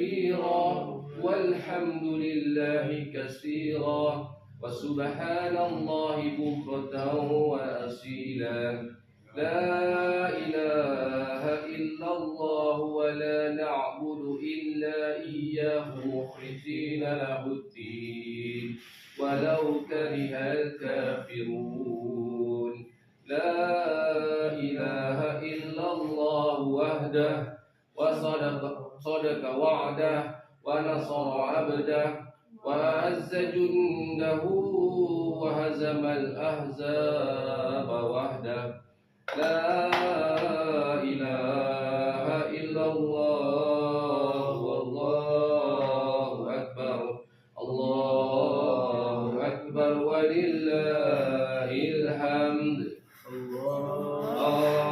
كبيرا والحمد لله كثيرا وسبحان الله بكرة وأصيلا. لا إله إلا الله ولا نعبد إلا إياه مخلصين له الدين. ولو كره الكافرون. صدق وعده ونصر عبده وأعز جنده وهزم الأحزاب وحده. لا إله إلا الله والله أكبر الله أكبر ولله الحمد. الله.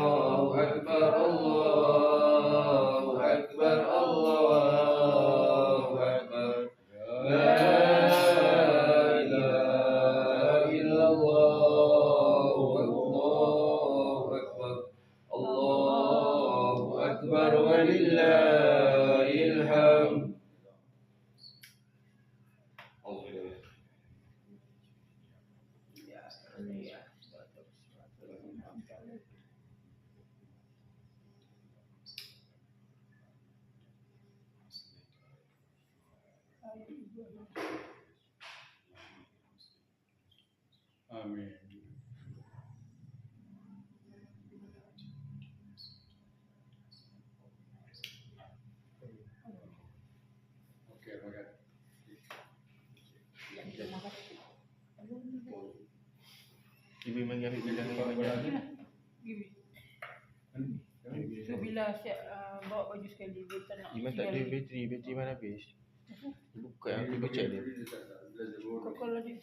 ولله الحمد. Amin. Okey, makan. Ibu mari ambil bilang yang banyak. So bila siap uh, bawa baju sekali dia tak nak Iman tak ada bateri, bateri mana habis. Buka yang aku baca dia. Kau kalau dia